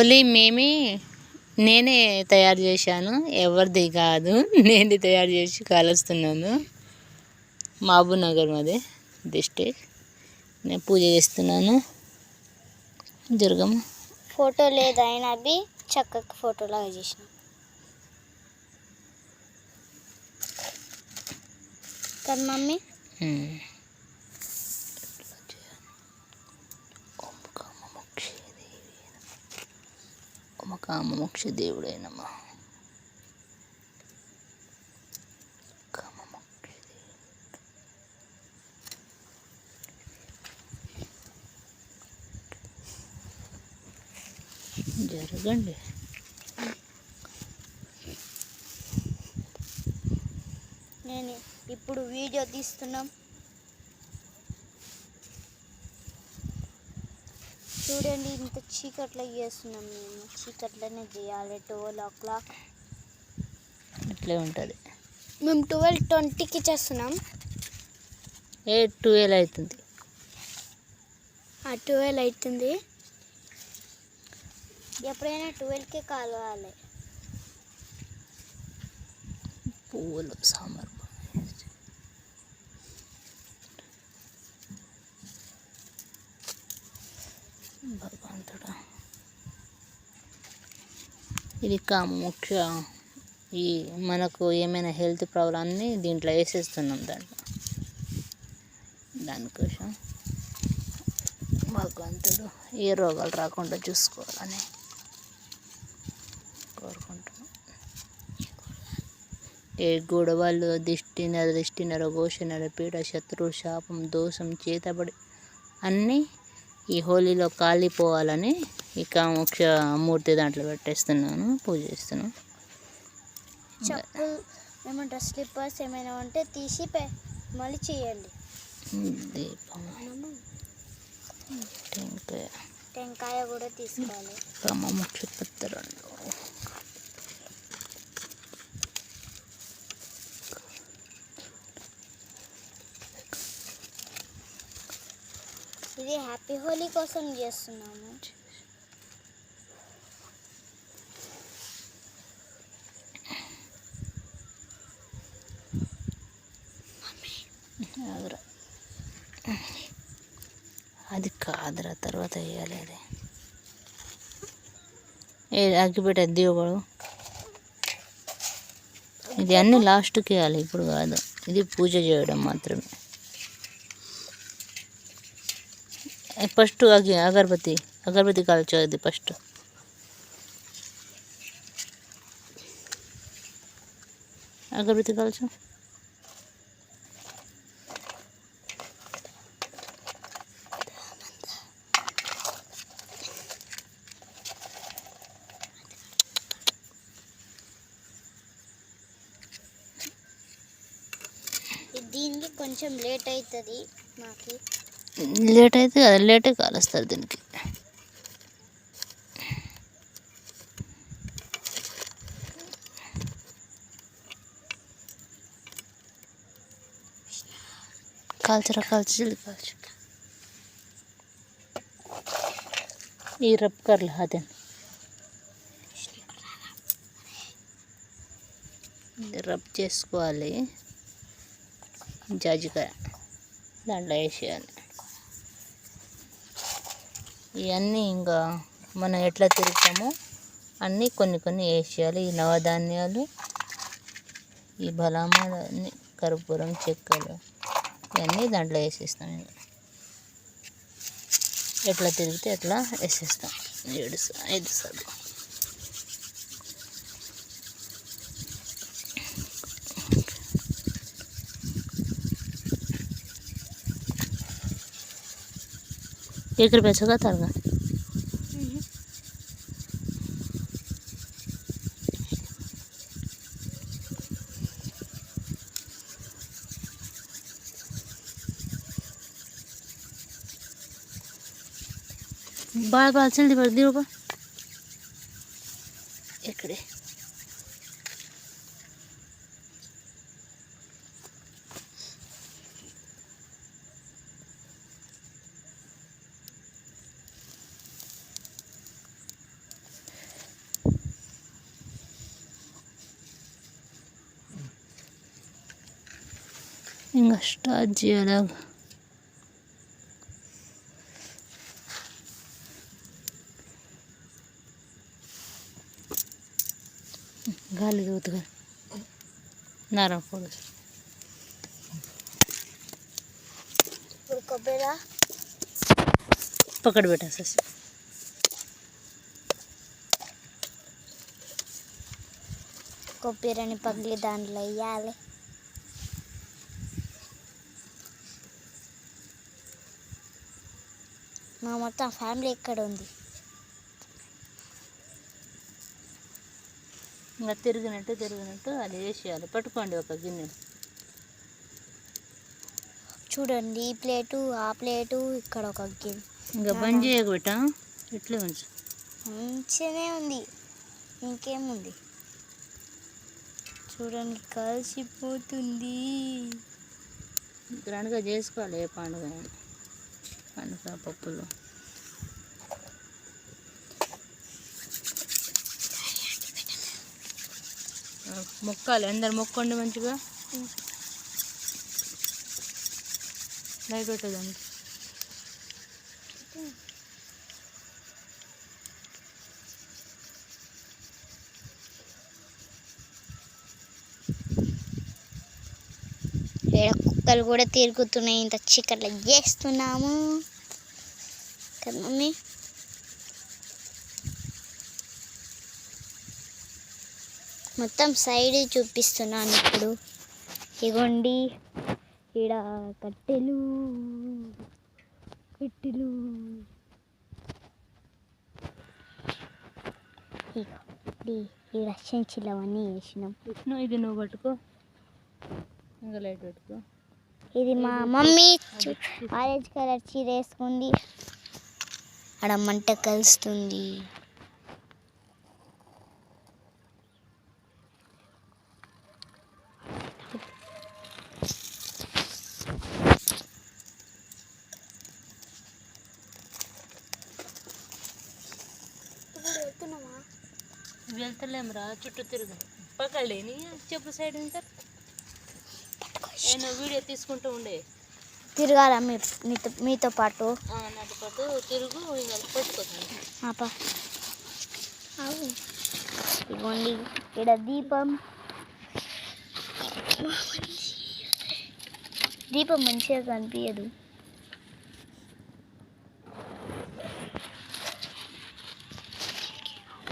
Only మేమే నేనే తయారు చేశాను. ఎవరిది కాదు. నేనే తయారు చేసి కాలుస్తున్నాను. మహబూబ్ నగర్ మాది డిస్టిక్ నేను పూజ చేస్తున్నాను. దుర్గమ్మ. ఫోటో లేదు అయినా అవి చక్కగా ఫోటో లాగా చేసిన. కదా మమ్మీ? కామోక్ష దేవుడే నమ జరగండి. నేను ఇప్పుడు వీడియో తీస్తున్నాం. చూడండి ఇంత చీకట్లో చేస్తున్నాం మేము. చీకట్లోనే చేయాలి ట్వెల్వ్ ఓ క్లాక్ ఇట్లే ఉంటుంది. మేము ట్వెల్వ్ ట్వంటీకి చేస్తున్నాం. ఏ ట్వెల్వ్ అవుతుంది ఆ ట్వెల్వ్ అవుతుంది ఎప్పుడైనా ట్వెల్వ్కే కావాలి. పువ్వులు సమర్పణ భగవంతుడా ఇది ముఖ్య ఈ మనకు ఏమైనా హెల్త్ ప్రాబ్లం అన్ని దీంట్లో వేసేస్తున్నాం దాంట్లో. దానికోసం భగవంతుడు ఏ రోగాలు రాకుండా చూసుకోవాలని కోరుకుంటున్నాం. ఏ గొడవలు దిష్టినర దిష్టినర దిష్టి నర పీడ శత్రు శాపం దోషం చేతబడి అన్నీ ఈ హోలీలో కాలిపోవాలని ఈ కామోక్ష మూర్తి దాంట్లో పెట్టేస్తున్నాను పూజ చేస్తున్నాను. చెప్పులు ఏమంటారు స్లిప్పర్స్ ఏమైనా ఉంటే తీసి మళ్ళీ చేయండి. దీపం టెంకాయ. టెంకాయ కూడా తీసుకోవాలి. కామోక్ష పత్రంలో ఇది హ్యాపీ హోలీ కోసం చేస్తున్నాము. ఆగురా. అది కాదురా తర్వాత వేయాలి అది. ఏ అగ్గిపెట్టి అది ఇది అన్నీ లాస్ట్కి వేయాలి ఇప్పుడు కాదు. ఇది పూజ చేయడం మాత్రమే. ఫస్ట్ అగ్గి అగరబత్తి అగరబత్తి కాల్చు అది ఫస్ట్. అగరబత్తి కాల్చు. దీనికి కొంచెం లేట్ అవుతుంది మాకు. లేట్ అయితే కదా లేటే కాలుస్తారు దీనికి. కాల్చరా కాల్చి జల్ది కాల్చు. ఈ రబ్ కర్లు అదే రబ్ చేసుకోవాలి. జాజికాయ దాంట్లో వేసేయాలి. ఇవన్నీ ఇంకా మనం ఎట్లా తిరుగుతామో అన్నీ కొన్ని కొన్ని వేసేయాలి. ఈ నవధాన్యాలు ఈ బలామాలన్నీ కర్పూరం చెక్కలు ఇవన్నీ దాంట్లో వేసేస్తాం ఇంకా. ఎట్లా తిరిగితే అట్లా వేసేస్తాం. ఏడు సా- ఐదు సార్లు एक रुपया छा तारगा बाल बाल चल दी बर्दी होगा ఇంకా స్టార్ట్ చేయాలి గాలి దూతుగా నారం పొడి కొబ్బరి పక్కన పెట్టేసేసి కొబ్బరిని పగిలి దాంట్లో వేయాలి మా మొత్తం ఫ్యామిలీ ఇక్కడ ఉంది ఇంకా తిరిగినట్టు తిరిగినట్టు అది వేసేయాలి. పట్టుకోండి ఒక గిన్నె. చూడండి ఈ ప్లేటు ఆ ప్లేటు ఇక్కడ ఒక గిన్నె. ఇంకా బంద్ చేయకబెట్టా ఇట్లే ఉంచు. మంచిగానే ఉంది. ఇంకేముంది? చూడండి కలిసిపోతుంది. గ్రాండ్గా చేసుకోవాలి ఏ. పండుగ పప్పులు. మొక్కాలి. అందరు మొక్కండి మంచిగా. దయపెట్టదండి కుక్కలు కూడా తిరుగుతున్నాయి. ఇంత చీకట్లో చేస్తున్నాము. కదా మమ్మీ. మొత్తం సైడ్ చూపిస్తున్నాను ఇప్పుడు. ఇగోండి. ఈడ కట్టెలు కట్టెలు. ఇగో ఈ- ఈడ చెంచులు అవన్నీ వేసినాం. ఇది నువ్వు పట్టుకో. ఇంకా లైట్ పెట్టుకో. ఇది మా మమ్మీ ఆరెంజ్ కలర్ చీర వేసుకుంది. ఆడ మంట కలుస్తుంది. వెళ్తలేమురా చుట్టూ తిరుగు. పక్కలేని చెప్పు సైడ్ ఇంకా నేను వీడియో తీసుకుంటూ ఉండే. తిరగాల మీ మీతో మీతో పాటు. నాతో పాటు తిరుగు ఇదిగోండి ఇక్కడ దీపం. దీపం మంచిగా కనిపించదు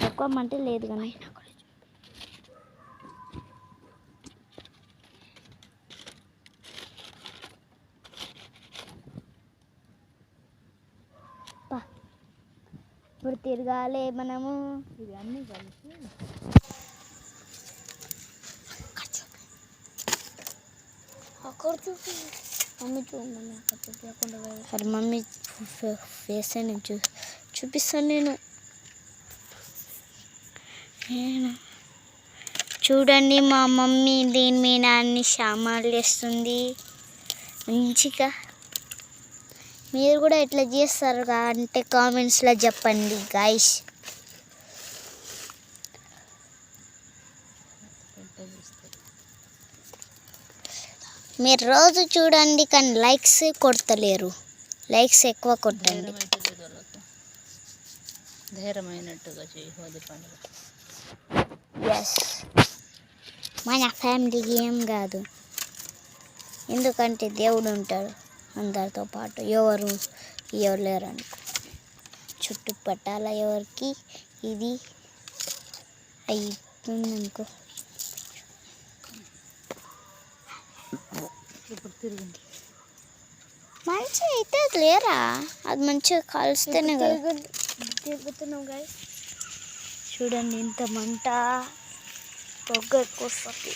ఎక్కువ మంట లేదు కానీ. ఇప్పుడు తిరగాలి మనము. ఇది అన్నీ కలిసి అక్కడ చూపి మమ్మీ చూడండి అక్కడ చూపించకుండా సరే మమ్మీ ఫేస్ నేను చూ చూపిస్తాను నేను. నేను చూడండి మా మమ్మీ దీని మీద అన్ని సామాన్లు వేస్తుంది. మంచిగా మీరు కూడా ఎట్లా చేస్తారు అంటే కామెంట్స్లో చెప్పండి గాయస్ మీరు రోజు చూడండి కానీ లైక్స్ కొడతలేరు. లైక్స్ ఎక్కువ కొట్టండి. ధైర్యమైనట్టుగా పండుగ. ఎస్ మన ఫ్యామిలీకి ఏం కాదు. ఎందుకంటే దేవుడు ఉంటాడు. అందరితో పాటు ఎవరు ఎవరు లేరు అనుకో చుట్టుపట్టాల ఎవరికి ఇది తిరిగింది మంచి అయితే అది లేరా? అది మంచిగా కాల్స్తేనే కదా. తిరుగుతున్నాం చూడండి ఇంత మంట పొగ ఎక్కువ వస్తుంది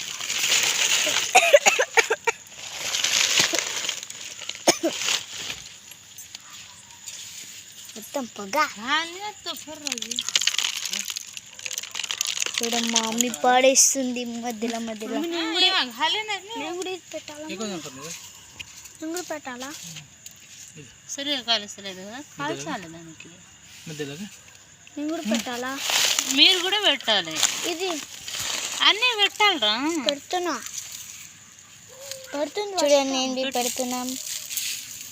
మొత్తం పొగ. చూడండి మా మమ్మీ పాడేస్తుంది మధ్యలో మధ్యలో. పెట్టాలా? పెట్టాలా? సరిగా కాలుస్తలేదు కదా కాల్చాలి దానికి. నేను కూడా పెట్టాలా? మీరు కూడా పెట్టాలి. ఇది అన్నీ పెట్టాలిరా. పెడుతున్నా. పడుతుంది చూడండి ఏంటి పెడుతున్నాం.